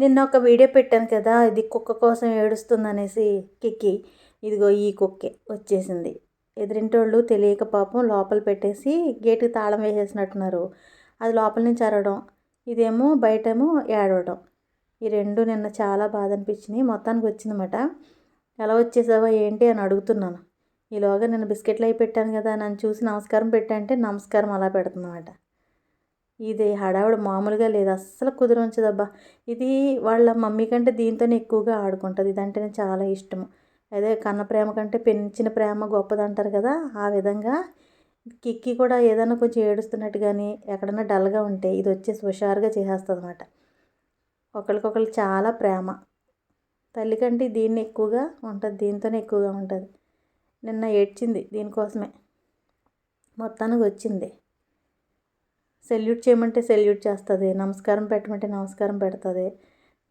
నిన్న ఒక వీడియో పెట్టాను కదా ఇది కుక్క కోసం ఏడుస్తుంది అనేసి కిక్కి. ఇదిగో ఈ కుక్కే వచ్చేసింది. ఎదిరింటోళ్ళు తెలియక పాపం లోపల పెట్టేసి గేటుకి తాళం వేసేసినట్టున్నారు. అది లోపల నుంచి అరవడం ఇదేమో బయటేమో ఏడవడం. ఈ రెండు నిన్న చాలా బాధ అనిపించినాయి. మొత్తానికి వచ్చిందన్నమాట. ఎలా వచ్చేసావా ఏంటి? అని అడుగుతున్నాను. ఈలోగా నేను బిస్కెట్లు అయి పెట్టాను కదా నన్ను చూసి నమస్కారం పెట్టా అంటే నమస్కారం అలా పెడుతుందన్నమాట. ఇది హడావుడు మామూలుగా లేదు. అస్సలు కుదిరించదబ్బా ఇది వాళ్ళ మమ్మీ కంటే దీంతోనే ఎక్కువగా ఆడుకుంటుంది. ఇదంటేనే చాలా ఇష్టము. అదే కన్న ప్రేమ కంటే పెంచిన ప్రేమ గొప్పది అంటారు కదా ఆ విధంగా కిక్కి కూడా ఏదైనా కొంచెం ఏడుస్తున్నట్టు కానీ ఎక్కడన్నా డల్గా ఉంటే ఇది వచ్చేసి హుషారుగా చేసేస్తుంది అనమాట ఒకరికొకరు చాలా ప్రేమ. తల్లి కంటే దీన్ని ఎక్కువగా ఉంటుంది. దీంతోనే ఎక్కువగా ఉంటుంది. నిన్న ఏడ్చింది దీనికోసమే. మొత్తానికి వచ్చింది. సెల్యూట్ చేయమంటే సెల్యూట్ చేస్తుంది నమస్కారం పెట్టమంటే నమస్కారం పెడుతుంది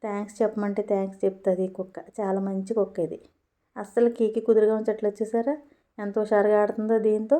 థ్యాంక్స్ చెప్పమంటే థ్యాంక్స్ చెప్తుంది కుక్క. చాలా మంచి కుక్క ఇది. అస్సలు కీకి కుదురుగా ఉంచట్లు వచ్చేసారా? ఎంత హుషారుగా ఆడుతుందో దీంతో.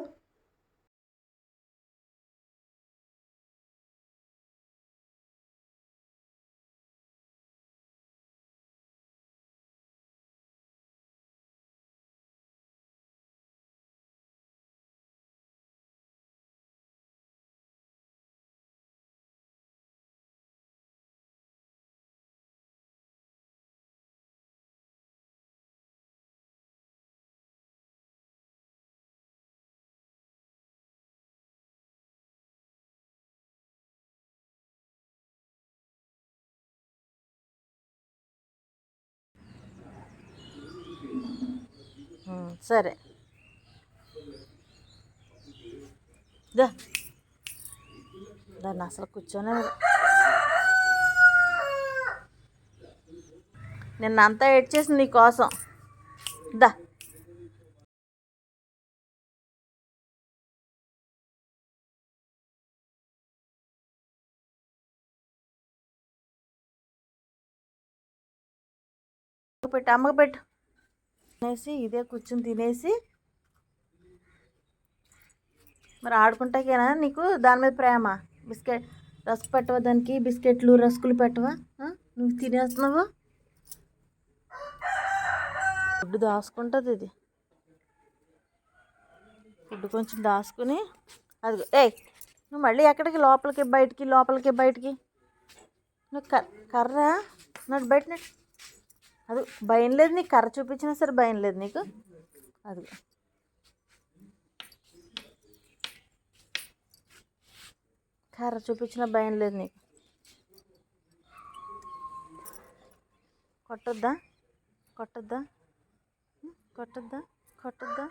సరే. దా. దాన్ని అసలు కూర్చొని నిన్న అంతా చేసి నీ కోసం. దా. పెట్టు అమ్మకు పెట్టు. తినేసి ఇదే కూర్చుని తినేసి మరి ఆడుకుంటాకేనా నీకు? దాని మీద ప్రేమ. బిస్కెట్ రస్క్ పెట్టవా దానికి? బిస్కెట్లు రస్కులు పెట్టవా? నువ్వు తినేస్తున్నావు? ఫుడ్ దాచుకుంటుంది ఇది. ఫుడ్ కొంచెం దాచుకుని అది ఏ నువ్వు మళ్ళీ ఎక్కడికి? లోపలికి బయటికి లోపలికి బయటికి? నువ్వు కర్ర? నడు బయట అది భయం లేదు నీకు కర్ర చూపించినా సరే భయం లేదు నీకు. అది. కర్ర చూపించిన భయం లేదు నీకు. కొట్టొద్దా? కొట్టొద్దా? కొట్టొద్దా? కొట్టొద్దా?